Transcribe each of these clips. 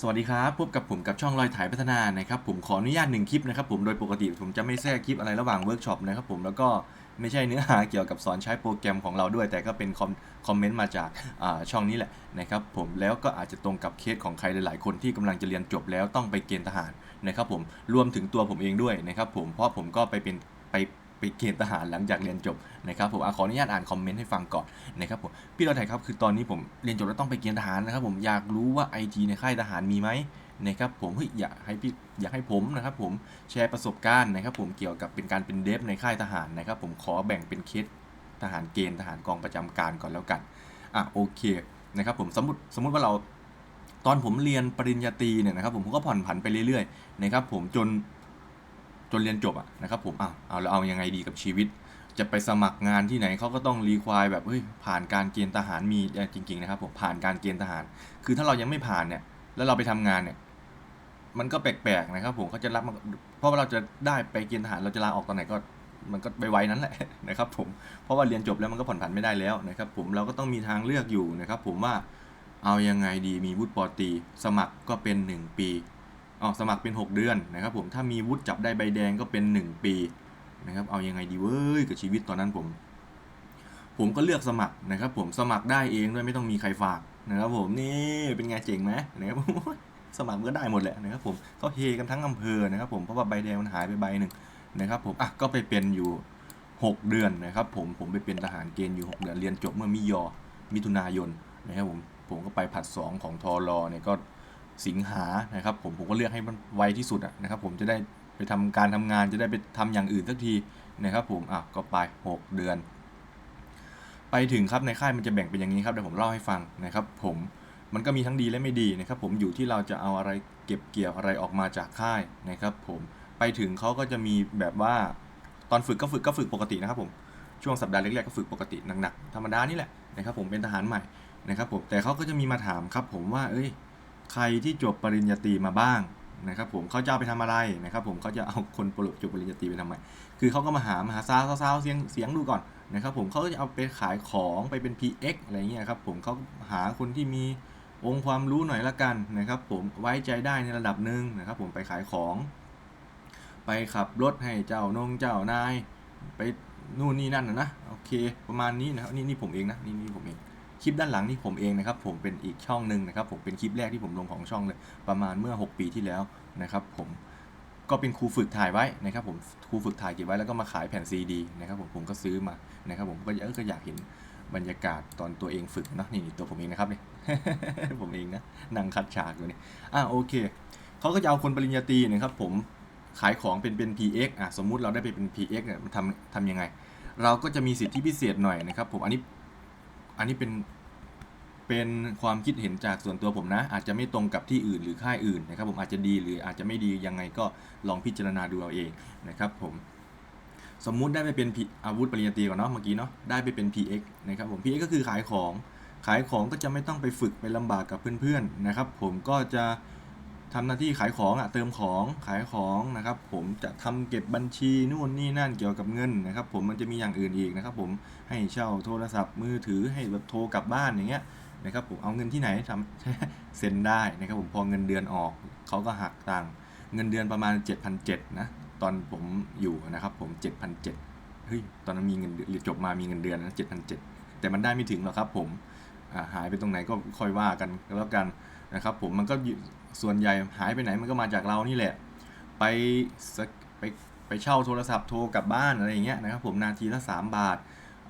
สวัสดีครับพบกับผมกับช่องลอยถ่ายพัฒนานะครับผมขออนุญาตหนึ่งคลิปนะครับผมโดยปกติผมจะไม่แทรกคลิปอะไรระหว่างเวิร์กช็อปนะครับผมแล้วก็ไม่ใช่เนื้อหาเกี่ยวกับสอนใช้โปรแกรมของเราด้วย แต่ก็เป็นคอมคอมเมนต์มาจากาช่องนี้แหละนะครับผมแล้วก็อาจจะตรงกับเคสของใครหลายๆ คนที่กำลังจะเรียนจบแล้วต้องไปเกณฑ์ทหารนะครับผมรวมถึงตัวผมเองด้วยนะครับผมเพราะผมก็ไปเป็นไป ไปเกณฑ์ทหารหลังจากเรียนจบนะครับผมอขออนุญาตอ่านคอมเมนต์ให้ฟังก่อนนะครับผมพี่เราไทยครับคือตอนนี้ผมเรียนจบแล้วต้องไปเกณฑ์ทหารนะครับ ผมอยากรู้ว่า IT ในค่ายทหารมีไหมนะครับผมเฮ้ยอยากให้พี่อยากให้ผมนะครับผมแชร์ประสบการณ์นะครับ ผมเกี่ยวกับเป็นการเป็นเดฟในค่ายทหารนะครับ ผมขอแบ่งเป็นเคสทหารเกณฑ์ทหารกองประจำการก่อนแล้วกันอะโอเคนะครับผมสมมติสมมติว่าเราตอนผมเรียนปริญญาตรีเนี่ยนะครับผมผมก็ผ่อนผันไปเรื่อยๆนะครับผมจน จนเรียนจบอะนะครับผมอะเอาแล้วเอายังไงดีกับชีวิต จะไปสมัครงานที่ไหนเขาก็ต้องรีควายแบบเฮ้ยผ่านการเกณฑ์ทหารมีจริงๆนะครับผมผ่านการเกณฑ์ทหาร คือถ้าเรายังไม่ผ่านเนี่ยแล้วเราไปทำงานเนี่ยมันก็แปลกๆนะครับผมเขาจะรับเพราะว่าเราจะได้ไปเกณฑ์ทหารเราจะลาออกตอนไหนก็มันก็ไปไวๆนั้นแหละนะครับผมเพราะว่าเรียนจบแล้วมันก็ผ่อนผันไม่ได้แล้วนะครับผมเราก็ต้องมีทางเลือกอยู่นะครับผมว่าเอายังไงดีมีวุฒิปอตี สมัครก็เป็น 1 ปี อ๋อสมัครเป็น 6 เดือนนะครับผมถ้ามีวุฒิจับได้ใบแดงก็เป็น 1 ปีนะครับเอายังไงดีเว้ยกับชีวิตตอนนั้นผม ผมก็เลือกสมัครนะครับ ผมสมัครได้เองด้วยไม่ต้องมีใครฝากนะครับผมนี่เป็นไงเจ๋งไหมนะครับผมสมัครมันก็ได้หมดแหละนะครับผมเขาเฮกันทั้งอำเภอนะครับ ผมเพราะว่าใบแดงมันหายไปใบหนึ่งนะครับ ผมอะก็ไปเป็นอยู่ 6 เดือนนะครับ ผมผมไปเป็นทหารเกณฑ์อยู่ 6 เดือนเรียนจบเมื่อมิยอมิถุนายนนะครับผมผมก็ไปผัด 2 ของทอรอเนี่ยก็ สิงหานะครับผมผมก็เลือกให้มันไวที่สุดอะนะครับผมจะได้ไปทำการทำงานจะได้ไปทำอย่างอื่นสักทีนะครับผมอะก็ไป 6 เดือน ไปถึงครับในค่ายมันจะแบ่งเป็นอย่างนี้ครับเดี๋ยวผมเล่าให้ฟังนะครับผมมันก็มีทั้งดีและไม่ดีนะครับผมอยู่ที่เราจะเอาอะไรเก็บเกี่ยวอะไรออกมาจากค่ายนะครับผมไปถึงเขาก็จะมีแบบว่าตอนฝึกก็ฝึกก็ฝึกปกตินะครับผมช่วงสัปดาห์แรกๆก็ฝึกปกติหนักๆธรรมดานี่แหละนะครับผมเป็นทหารใหม่นะครับผมแต่เขาก็จะมีมาถามครับผมว่าเอ้ย ใครที่จบปริญญาตรีมาบ้างนะครับผมเขาจะเอาไปทำอะไรนะครับผมเขาจะเอาคนจบปริญญาตรีไปทำไมคือเขาก็มาหามาหาซาวซาวเสียงเสียงดูก่อนนะครับผมเขาก็จะเอาไปขายของไปเป็น PX อะไรเงี้ยครับผมเขาหาคนที่มีองค์ความรู้หน่อยละกันนะครับผมไว้ใจได้ในระดับหนึ่งนะครับผมไปขายของ ไปขับรถให้เจ้านงเจ้านาย ไปนู่นนี่นั่นนะนะโอเค ประมาณนี้นะครับนี่นี่ผมเองนะนี่นี่ผมเอง คลิปด้านหลังนี่ผมเองนะครับผมเป็นอีกช่องหนึ่งนะครับผมเป็นคลิปแรกที่ผมลงของช่องเลยประมาณเมื่อ 6 ปีที่แล้วนะครับผมก็เป็นครูฝึกถ่ายไว้นะครับผมครูฝึกถ่ายเก็บไว้แล้วก็มาขายแผ่นซีดีนะครับผมผมก็ซื้อมานะครับผมก็เออก็อยากเห็นบรรยากาศตอนตัวเองฝึกเนอะนี่ตัวผมเองนะครับเนี่ยผมเองนะนั่งคัดฉากอยู่นี่อะโอเคเขาก็จะเอาคนปริญญาตรีนะครับผมขายของเป็นเป็น PX อะสมมุติเราได้ไปเป็น PX เนี่ยทำทำยังไง เราก็จะมีสิทธิพิเศษหน่อยนะครับผมอันนี้ อันนี้เป็นเป็นความคิดเห็นจากส่วนตัวผมนะ อาจจะไม่ตรงกับที่อื่นหรือค่ายอื่นนะครับผมอาจจะดีหรืออาจจะไม่ดียังไงก็ลองพิจารณาดูเอาเองนะครับผมสมมุติได้ไปเป็นอาวุธปริญญาตรีก่อนเนาะเมื่อกี้เนาะได้ไปเป็น PX นะครับผม PX ก็คือขายของขายของก็จะไม่ต้องไปฝึกไปลำบากกับเพื่อนๆนะครับผมก็จะ ทำหน้าที่ขายของอะเติมของขายของนะครับ ผมจะทำเก็บบัญชีนู่นนี่นั่นเกี่ยวกับเงินนะครับ ผมมันจะมีอย่างอื่นอีกนะครับ ผมให้เช่าโทรศัพท์มือถือให้แบบโทรกลับบ้านอย่างเงี้ยนะครับผมเอาเงินที่ไหนทำเซ็นได้นะครับผมพอเงินเดือนออกเขาก็หักตังเงินเดือนประมาณ 7,700นะตอนผมอยู่นะครับ ผม 7,700เฮ้ยตอนนั้นมีเงินเรียนจบมามีเงินเดือนนะ7,700แต่มันได้ไม่ถึงหรอกครับ ผมหายไปตรงไหนก็ค่อยว่ากันแล้วกันนะครับ ผมมันก็ ส่วนใหญ่หายไปไหนมันก็มาจากเรานี่แหละ ไปไปไปเช่าโทรศัพท์โทรกลับบ้านอะไรอย่างเงี้ยนะครับผมนาทีละ 3 บาท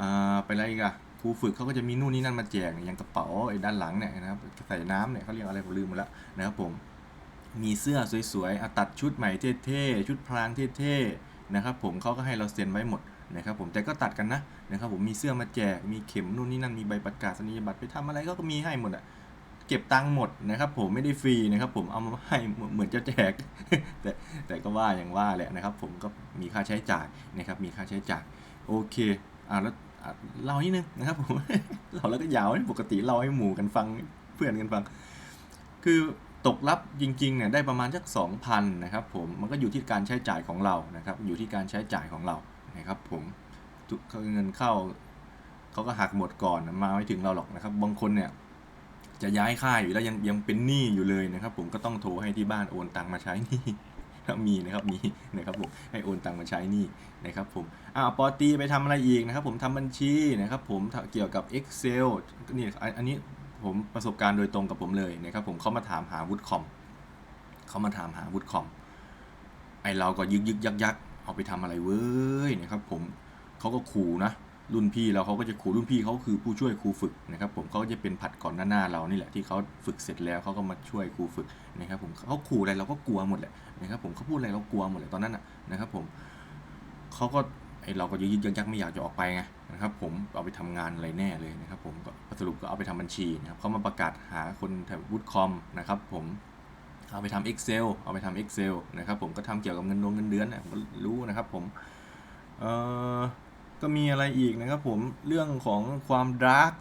อ่าไปอะไรอีกันครูฝึกเขาก็จะมีนู่นนี่นั่นมาแจกอย่างกระเป๋าไอ้ด้านหลังเนี่ยนะครับใส่น้ำเนี่ยเขาเรียกอะไรผมลืมหมดแล้วนะครับผมมีเสื้อสวยๆอะตัดชุดใหม่เท่ๆชุดพรางเท่ๆนะครับผมเขาก็ให้เราเซ็นไว้หมดนะครับผมแต่ก็ตัดกันนะนะครับผมมีเสื้อมาแจกมีเข็มนู่นนี่นั่นมีใบประกาศนียบัตรไปทำอะไรก็มีให้หมดอะ เก็บตังค์หมดนะครับ ผมไม่ได้ฟรีนะครับ ผมเอามาให้เหมือนจะแจก แต่แต่ก็ว่าอย่างว่าแหละนะครับ ผมก็มีค่าใช้จ่ายนะครับ มีค่าใช้จ่ายโอเคอ่าแล้วเล่านิดนึงนะครับผมเราแล้วก็ยาวนะปกติเล่าให้หมู่กันฟังเพื่อนกันฟัง คือตกรับจริงๆเนี่ยได้ประมาณสักสองพันนะครับ ผมมันก็อยู่ที่การใช้จ่ายของเรานะครับ อยู่ที่การใช้จ่ายของเรานะครับ ผมเงินเข้าเขาก็หักหมดก่อนมาไม่ถึงเราหรอกนะครับ บางคนเนี่ย จะย้ายค่ายอยู่แล้วยังยังเป็นหนี้อยู่เลยนะครับ ผมก็ต้องโทรให้ที่บ้านโอนตังมาใช้หนี้ถ้ามีนะครับมีนะครับผมให้โอนตังมาใช้หนี้นะครับผมอ่าปอตีไปทำอะไรอีกนะครับ ผมทำบัญชีนะครับ ผมเกี่ยวกับ Excel นี่อันนี้ผมประสบการณ์โดยตรงกับผมเลยนะครับ ผมเขามาถามหาวุฒิคอมเขามาถามหาวุฒิคอมไอเราก็ยึกยึกยักยักเอาไปทำอะไรเว้ยนะครับ ผมเขาก็ขู่นะ รุ่นพี่เราเขาก็จะขู่รุ่นพี่เขาคือผู้ช่วยครูฝึกนะครับ ผมเขาก็จะเป็นผัดก่อนหน้านาเรานี่แหละที่เขาฝึกเสร็จแล้วเขาก็มาช่วยครูฝึกนะครับ ผมเขาขู่อะไรเราก็กลัวหมดแหละนะครับ ผมเขาพูดอะไรเรากลัวหมดเลยตอนนั้นน่ะนะครับ ผมเขาก็ไอเราก็ยึกยึกยักยักไม่อยากจะออกไปไงนะครับ ผมเอาไปทำงานอะไรแน่เลยนะครับ ผมก็สรุปก็เอาไปทำบัญชีนะครับเขามาประกาศหาคนแถววุฒิคอมนะครับ ผมเอาไปทำ Excel เอาไปทำ Excel นะครับ ผมก็ทำเกี่ยวกับเงินดวงเงินเดือนนะผมก็รู้นะครับ ผมเอ่อ ก็มีอะไรอีกนะครับผมเรื่องของความดาร์ก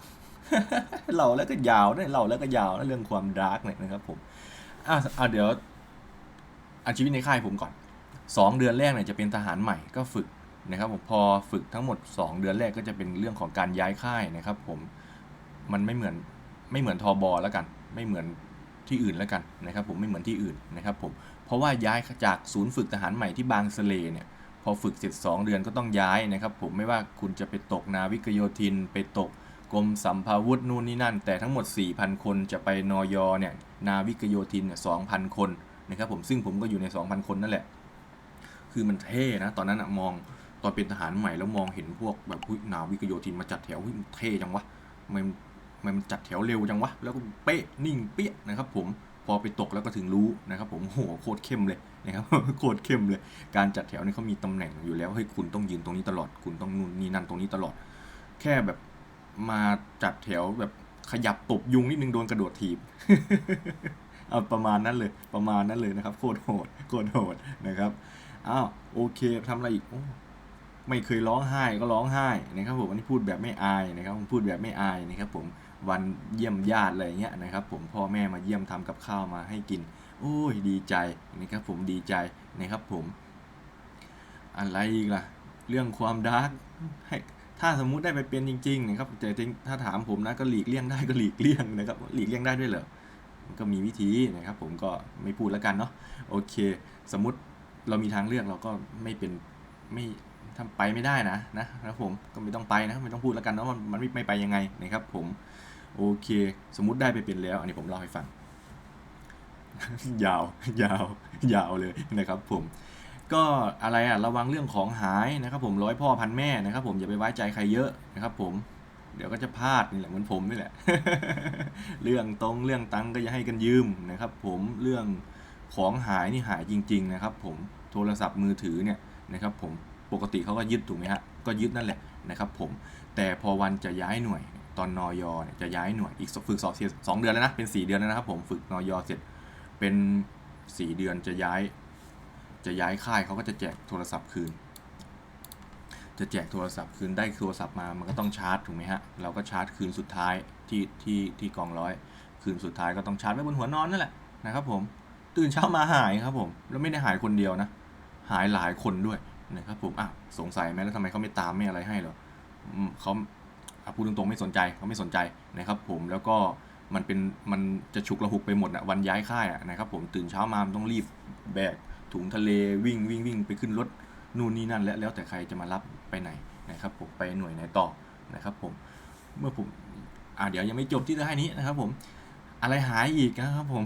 เล่าแล้วก็ยาวเนะเล่าแล้วก็ยาวนะเรื่องความดาร์กเนี่ยนะครับผมอะอะเดี๋ยวอาชีวิตในค่ายผมก่อนสองเดือนแรกเนี่ยจะเป็นทหารใหม่ก็ฝึกนะครับผมพอฝึกทั้งหมด 2 เดือนแรกก็จะเป็นเรื่องของการย้ายค่ายนะครับผมมันไม่เหมือนไม่เหมือนทอบอแล้วกัน ไม่เหมือนที่อื่นแล้วกันนะครับผมไม่เหมือนที่อื่นนะครับผมเพราะว่าย้ายจากศูนย์ฝึกทหารใหม่ที่บางสะเลเนี่ย พอฝึกเสร็จ2เดือนก็ต้องย้ายนะครับ ผมไม่ว่าคุณจะไปตกนาวิกโยธิน ไปตกกรมสัมภาวุธนู่นนี่นั่น แต่ทั้งหมด 4,000 คนจะไปนอยเนี่ยนาวิกโยธินเนี่ย2,000 คนนะครับผมซึ่งผมก็อยู่ใน 2,000 คนนั่นแหละ คือมันเท่นะ ตอนนั้นอะมองตอนเป็นทหารใหม่แล้วมองเห็นพวกแบบนาวิกโยธินมาจัดแถวเท่จังวะไมทำไมมันจัดแถวเร็วจังวะแล้วก็เป๊ะนิ่งเปี้ยนะครับผมพอไปตกแล้วก็ถึงรู้นะครับผมโหโคตรเข้มเลย นะครับโคตรเข้มเลย การจัดแถวนี่เขามีตำแหน่งอยู่แล้วเฮ้คุณต้องยืนตรงนี้ตลอด คุณต้องนู่นนี่นั่นตรงนี้ตลอด แค่แบบมาจัดแถวแบบขยับตบยุงนิดนึงโดนกระโดดถีบเอาประมาณนั้นเลยประมาณนั้นเลยนะครับ โคตรโหดโคตรโหดนะครับอ้าวโอเคทำอะไรอีกอไม่เคยร้องไห้ก็ร้องไห้นะครับผมอันนี้พูดแบบไม่อายนะครับผมพูดแบบไม่อายนะครับผมวันเยี่ยมญาติอะไรเงี้ยนะครับ ผมพ่อแม่มาเยี่ยมทำกับข้าวมาให้กิน โอ้ยดีใจนะครับผมดีใจนะครับผมอะไรอีกล่ะ เรื่องความดาร์กให้ถ้าสมมุติได้ไปเป็นจริงๆนะครับแต่จริงถ้าถามผมนะก็หลีกเลี่ยงได้ก็หลีกเลี่ยงนะครับหลีกเลี่ยงได้ด้วยเหรอก็มีวิธีนะครับผมก็ไม่พูดแล้วกันเนาะโอเค สมมุติเรามีทางเลือกเราก็ไม่เป็นไม่ทำไปไม่ได้นะนะครับผมก็ไม่ต้องไปนะไม่ต้องพูดแล้วกันเนาะมันมันไม่ไม่ไปยังไงนะครับผมโอเค สมมุติได้ไปเป็นแล้ว อันนี้ผมเล่าให้ฟัง ยาวยาวยาวเลยนะครับผมก็อะไรอะระวังเรื่องของหายนะครับ ผมร้อยพ่อพันแม่นะครับ ผมอย่าไปไว้ใจใครเยอะนะครับ ผมเดี๋ยวก็จะพลาดนี่แหละเหมือนผมนี่แหละ เรื่องตรงเรื่องตังก็อย่าให้กันยืมนะครับ ผมเรื่องของหายนี่หายจริง ๆ นะครับ ผมโทรศัพท์มือถือเนี่ยนะครับ ผมปกติเขาก็ยึดถูกไหมฮะก็ยึดนั่นแหละนะครับ ผมแต่พอวันจะย้ายหน่วยตอนนอยเนี่ยจะย้ายหน่วยอีกฝึกสอบสองเดือนแล้วนะเป็นสี่เดือนแล้วนะครับ ผมฝึกนอยเสร็จ เป็นสี่เดือนจะย้าย จะย้ายค่ายเขาก็จะแจกโทรศัพท์คืน จะแจกโทรศัพท์คืนได้โทรศัพท์มามันก็ต้องชาร์จถูกไหมฮะเราก็ชาร์จคืนสุดท้ายที่ที่ที่กองร้อย คืนสุดท้ายก็ต้องชาร์จไว้บนหัวนอนนั่นแหละนะครับผมตื่นเช้ามาหายครับผมแล้วไม่ได้หายคนเดียวนะ หายหลายคนด้วยนะครับผมอะสงสัยไหมแล้วทำไมเขาไม่ตามไม่อะไรให้หรอเขาพูดตรงๆไม่สนใจเขาไม่สนใจนะครับผมแล้วก็ มันเป็นมันจะฉุกระหุกไปหมดอะวันย้ายค่ายอะนะครับผมตื่นเช้ามามต้องรีบแบกถุงทะเลวิ่งวิ่งวิ่งไปขึ้นรถนู่นนี่นั่น และแล้วแต่ใครจะมารับไปไหนนะครับผมไปหน่วยไหนต่อนะครับผมเมื่อผมอ่าเดี๋ยวยังไม่จบที่จะให้นี้นะครับ ผมอะไรหายอีกนะครับผม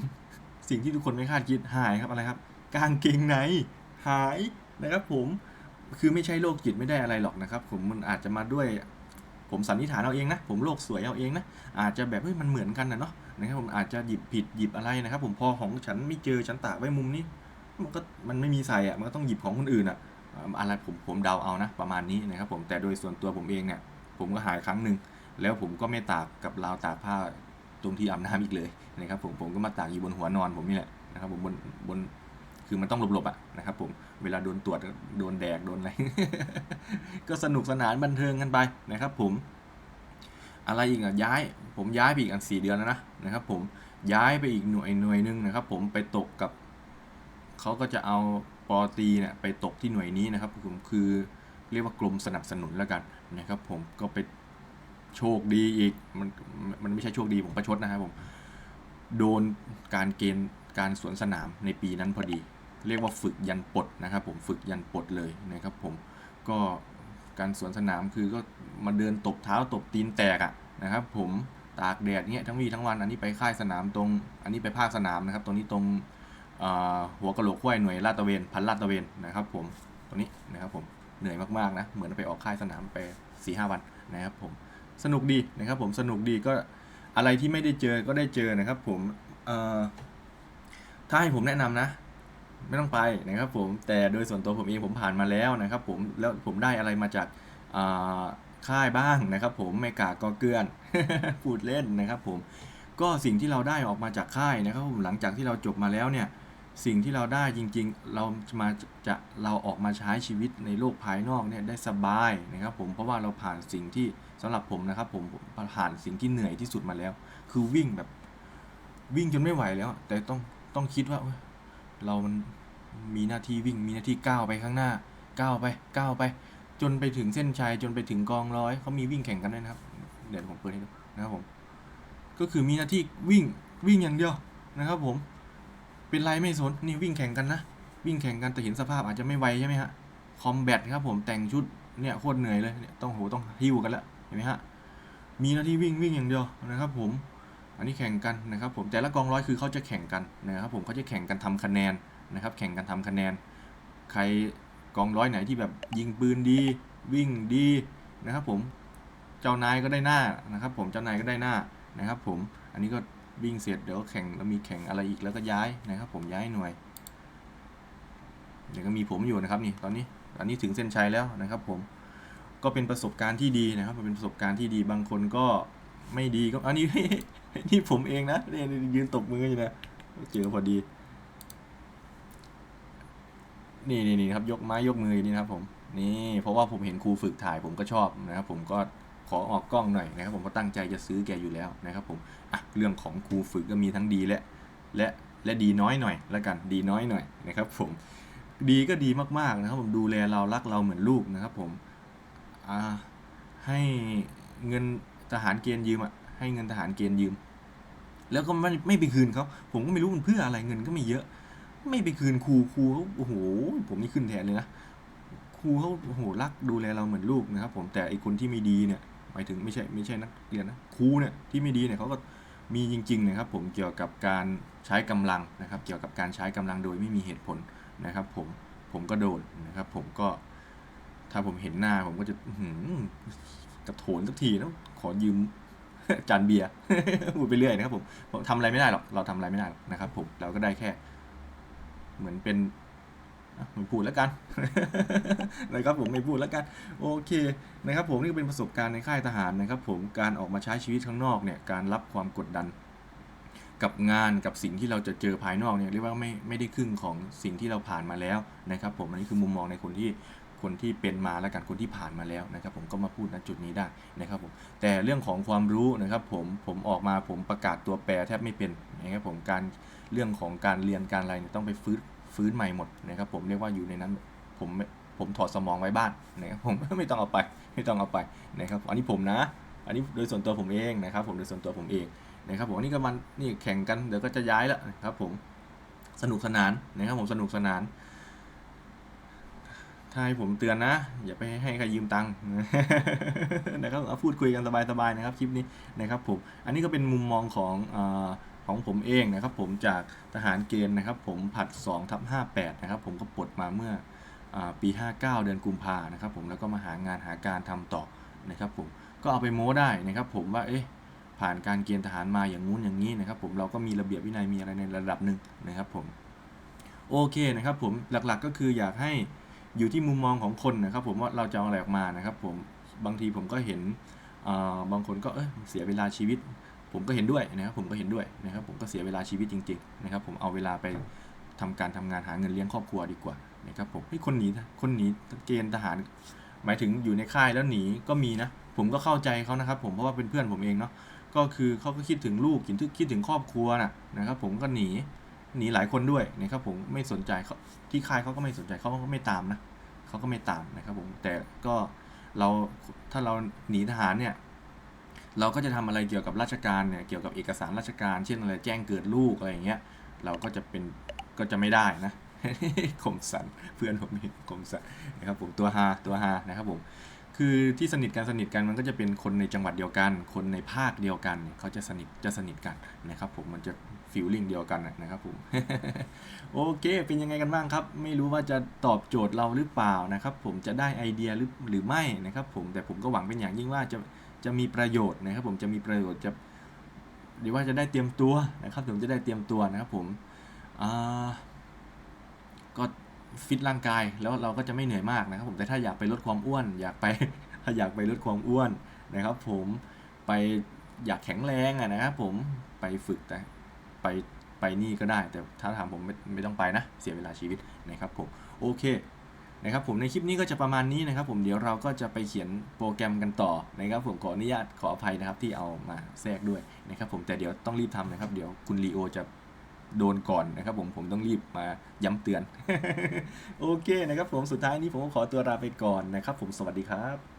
สิ่งที่ทุกคนไม่คาดคิดหายครับอะไรครับกางเกงในหายนะครับผมคือไม่ใช่โรคจิตไม่ได้อะไรหรอกนะครับ ผมมันอาจจะมาด้วย ผมสันนิษฐานเอาเองนะ ผมโลกสวยเอาเองนะ อาจจะแบบเฮ้ยมันเหมือนกันนะเนาะนะครับผมอาจจะหยิบผิดหยิบอะไรนะครับผมพอของฉันไม่เจอฉันตากไว้มุมนี้ มันก็มันไม่มีใส่อะมันก็ต้องหยิบของคนอื่นอะอะไรผมผมเดาเอานะ ประมาณนี้นะครับผมแต่โดยส่วนตัวผมเองเนี่ยผมก็หายครั้งหนึ่งแล้วผมก็ไม่ตากกับราวตากผ้าตรงที่อาบน้ำอีกเลยนะครับผมผมก็มาตากอยู่บนหัวนอนผมนี่แหละนะครับผมบนบน คือมันต้องหลบๆอะนะครับผมเวลาโดนตรวจโดนแดกโดนอะไรก็สนุกสนานบันเทิงกันไปนะครับ ผม อะไรอีกอะย้าย ผมย้ายไปอีกอันสี่เดือนแล้วนะนะครับ ผมย้ายไปอีกหน่วยหน่วยหนึงนะครับ ผมไปตกกับเขาก็จะเอาปอตีเนี่ยไปตกที่หน่วยนี้นะครับผมคือเรียกว่ากรมสนับสนุนแล้วกันนะครับ ผมก็ไปโชคดีอีกมันมันไม่ใช่โชคดีผมประชดนะครับผมโดนการเกณฑ์การสวนสนามในปีนั้นพอดี เรียกว่าฝึกยันปลดนะครับผมฝึกยันปลดเลยนะครับผมก็การสวนสนามคือก็มาเดินตบเท้าตบตีนแตกอะนะครับ ผมตากแดดเงี้ยทั้งวีทั้งวันอันนี้ไปค่ายสนามตรง อันนี้ไปภาคสนามนะครับ ตรงนี้ตรงหัวกะโหลกห้วยหน่วยลาดตระเวนพันลาดตระเวนนะครับ ผมตรงนี้นะครับผมเหนื่อยมากๆนะเหมือนไปออกค่ายสนามไปสี่ห้าวันนะครับผมสนุกดีนะครับ ผมสนุกดีก็อะไรที่ไม่ได้เจอก็ได้เจอนะครับ ผมถ้าให้ผมแนะนำนะ ไม่ต้องไปนะครับผมแต่โดยส่วนตัวผมเองผมผ่านมาแล้วนะครับผมแล้วผมได้อะไรมาจากค่ายบ้างนะครับ ผมไม่กากก็เกลือนพูดเล่นนะครับผมก็สิ่งที่เราได้ออกมาจากค่ายนะครับผมหลังจากที่เราจบมาแล้วเนี่ยสิ่งที่เราได้จริงๆ เรามาจะเราออกมาใช้ชีวิตในโลกภายนอกเนี่ยได้สบายนะครับ ผมเพราะว่าเราผ่านสิ่งที่สำหรับผมนะครับ ผมผ่านสิ่งที่เหนื่อยที่สุดมาแล้ว คือวิ่งแบบวิ่งจนไม่ไหวแล้ว แต่ต้องต้องคิดว่า เรามันมีหน้าที่วิ่งมีหน้าที่ก้าวไปข้างหน้าก้าวไปก้าวไป จนไปถึงเส้นชัยจนไปถึงกองร้อยเขามีวิ่งแข่งกันด้วยนะครับ เดี๋ยวผมเปิดให้ดูนะครับผมก็คือมีหน้าที่วิ่งวิ่งอย่างเดียวนะครับผมเป็นไรไม่สนนี่วิ่งแข่งกันนะ วิ่งแข่งกันแต่เห็นสภาพอาจจะไม่ไวใช่ไหมฮะคอมแบทครับผมแต่งชุดเนี่ยโคตรเหนื่อยเลยเนี่ยต้องโหต้องหิ้วกันแล้วเห็นไหมฮะมีหน้าที่วิ่งวิ่งอย่างเดียวนะครับผม อันนี้แข่งกันนะครับผมแต่ละกองร้อยคือเขาจะแข่งกันนะครับผมเขาจะแข่งกันทำคะแนนนะครับ แข่งกันทำคะแนน ใครกองร้อยไหนที่แบบยิงปืนดีวิ่งดีนะครับผมเจ้านายก็ได้หน้านะครับ ผมเจ้านายก็ได้หน้านะครับ ผมอันนี้ก็วิ่งเสร็จเดี๋ยวแข่งแล้วมีแข่งอะไรอีกแล้วก็ย้ายนะครับ ผมย้ายหน่วยเดี๋ยวก็มีผมอยู่นะครับนี่ตอนนี้อันนี้ถึงเส้นชัยแล้วนะครับ ผมก็เป็นประสบการณ์ที่ดีนะครับเป็นประสบการณ์ที่ดีบางคนก็ ไม่ดีก็อันนี้ นี่ผมเองนะเนี่ยยืนตบมืออยู่นะเจอพอดี นี่นี่นี่ครับ ยกไม้ยกมือนี่นะครับผมนี่เพราะว่าผมเห็นครูฝึกถ่ายผมก็ชอบนะครับ ผมก็ขอออกกล้องหน่อยนะครับ ผมก็ตั้งใจจะซื้อแกอยู่แล้วนะครับ ผมอะเรื่องของครูฝึกก็มีทั้งดีและ และและดีน้อยหน่อยแล้วกันดีน้อยหน่อยนะครับ ผมดีก็ดีมากๆนะครับ ผมดูแลเรารักเราเหมือนลูกนะครับ ผมอ่าให้เงิน ทหารเกณฑ์ยืมอะให้เงินทหารเกณฑ์ยืม แล้วก็ไม่ไม่ไปคืนเขาผมก็ไม่รู้มันเพื่ออะไรเงินก็ไม่เยอะ ไม่ไปคืนครูครูเขาโอ้โหผมนี่ขึ้นแทนเลยนะครูเขาโอ้โหรักดูแลเราเหมือนลูกนะครับ ผมแต่ไอคนที่ไม่ดีเนี่ยหมายถึงไม่ใช่ไม่ใช่นักเรียนนะครูเนี่ยที่ไม่ดีเนี่ยเขาก็มีจริงๆนะครับ ผมเกี่ยวกับการใช้กำลังนะครับ เกี่ยวกับการใช้กำลังโดยไม่มีเหตุผลนะครับ ผมผมก็โดนนะครับ ผมก็ถ้าผมเห็นหน้าผมก็จะหือ กระโถนสักทีนะขอยืมจานเบียร์พูดไปเรื่อยนะครับผมทำอะไรไม่ได้หรอกเราทำอะไรไม่ได้หรอกนะครับ ผมเราก็ได้แค่ เหมือนเป็นไม่พูดแล้วกันนะครับผมไม่พูดแล้วกันโอเคนะครับ ผมนี่เป็นประสบการณ์ในค่ายทหารนะครับ ผมการออกมาใช้ชีวิตข้างนอกเนี่ย การรับความกดดัน กับงานกับสิ่งที่เราจะเจอภายนอกเนี่ยเรียกว่าไม่ไม่ได้ครึ่งของสิ่งที่เราผ่านมาแล้วนะครับ ผมอันนี้คือมุมมองในคนที่ คนที่เป็นมาและกันคนที่ผ่านมาแล้วนะครับ ผมก็มาพูดณจุดนี้ได้นะครับผมแต่เรื่องของความรู้นะครับ ผมผมออกมาผมประกาศตัวแปรแทบไม่เป็นนะครับผมการเรื่องของการเรียนการอะไรต้องไปฟื้นฟื้นใหม่หมดนะครับ ผมเรียกว่าอยู่ในนั้นผมผมถอดสมองไว้บ้านนะครับผมไม่ต้องเอาไปไม่ต้องเอาไปนะครับอันนี้ผมนะ อันนี้โดยส่วนตัวผมเองนะครับ ผมโดยส่วนตัวผมเองนะครับผมอันนี้ก็มันนี่แข่งกันเดี๋ยวก็จะย้ายแล้วนะครับ ผมสนุกสนานนะครับผมสนุกสนาน ถ้าให้ผมเตือนนะ อย่าไปให้ใครยืมตังค์นะครับเอาพูดคุยกันสบายๆนะครับคลิปนี้นะครับผมอันนี้ก็เป็นมุมมองของอของผมเองนะครับ ผมจากทหารเกณฑ์นะครับ ผมผัด2ทับ58 นะครับ ผมก็ปลดมาเมื่ออาปี 59 เดือนกุมภานะครับผมแล้วก็มาหางานหาการทำต่อนะครับผมก็เอาไปโม้ได้นะครับ ผมว่าเอ๊ะผ่านการเกณฑ์ทหารมาอย่างงู้นอย่างนี้นะครับ ผมเราก็มีระเบียบวินัยมีอะไรในระดับหนึ่งนะครับ ผมโอเคนะครับ ผมหลักๆก็คืออยากให้ อยู่ที่มุมมองของคนนะครับ ผมว่าเราจะเอาอะไรออกมานะครับ ผมบางทีผมก็เห็นบางคนก็เออเสียเวลาชีวิต ผมก็เห็นด้วยนะครับ ผมก็เห็นด้วยนะครับ ผมก็เสียเวลาชีวิตจริง ๆ นะครับ ผมเอาเวลาไปทำการทำงานหาเงินเลี้ยงครอบครัวดีกว่านะครับผมเฮ้ยคนหนีคนหนีเกณฑ์ทหาร หมายถึงอยู่ในค่ายแล้วหนีก็มีนะ ผมก็เข้าใจเขานะครับ ผมเพราะว่าเป็นเพื่อนผมเองเนาะก็คือเขาก็คิดถึงลูกคิดถึงคิดถึงครอบครัวนะนะครับ ผมก็หนี หนีหลายคนด้วยนะครับผมไม่สนใจเขาที่ค่ายเขาก็ไม่สนใจเขาก็ไม่ตามนะเขาก็ไม่ตามนะครับผมแต่ก็เราถ้าเราหนีทหารเนี่ยเราก็จะทำอะไรเกี่ยวกับราชการเนี่ยเกี่ยวกับเอกสารราชการ เช่นอะไรแจ้งเกิดลูกอะไรอย่างเงี้ยเราก็จะเป็นก็จะไม่ได้นะคมสันเพื่อนผมนี่คมสันนะครับผมตัวฮาตัวฮานะครับผม คือที่สนิทกันสนิทกันมันก็จะเป็นคนในจังหวัดเดียวกัน คนในภาคเดียวกันเนี่ยเขาจะสนิทจะสนิทกันนะครับผมมันจะฟิลลิ่งเดียวกันนะนะครับผมโอเค เป็นยังไงกันบ้างครับ ไม่รู้ว่าจะตอบโจทย์เราหรือเปล่านะครับ ผมจะได้ไอเดียหรือหรือไม่นะครับ ผมแต่ผมก็หวังเป็นอย่างยิ่งว่าจะจะมีประโยชน์นะครับ ผมจะมีประโยชน์จะหรือว่าจะได้เตรียมตัวนะครับ ผมจะได้เตรียมตัวนะครับ ผมอ่าก็ ฟิตร่างกายแล้วเราก็จะไม่เหนื่อยมากนะครับผมแต่ถ้าอยากไปลดความอ้วน อยากไปถ้าอยากไปลดความอ้วนนะครับ ผมไปอยากแข็งแรงอะนะครับผมไปฝึกแต่ไปไปนี่ก็ได้ แต่ถ้าถามผมไม่ไม่ต้องไปนะ เสียเวลาชีวิตนะครับผมโอเคนะครับผมในคลิปนี้ก็จะประมาณนี้นะครับ ผมเดี๋ยวเราก็จะไปเขียนโปรแกรมกันต่อนะครับผมขออนุญาตขออภัยนะครับที่เอามาแทรกด้วยนะครับผมแต่เดี๋ยวต้องรีบทำนะครับ เดี๋ยวคุณลีโอจะ โดนก่อนนะครับผมผมต้องรีบมาย้ำเตือน โอเคนะครับผมสุดท้ายนี้ผมขอตัวลาไปก่อนนะครับผมสวัสดีครับ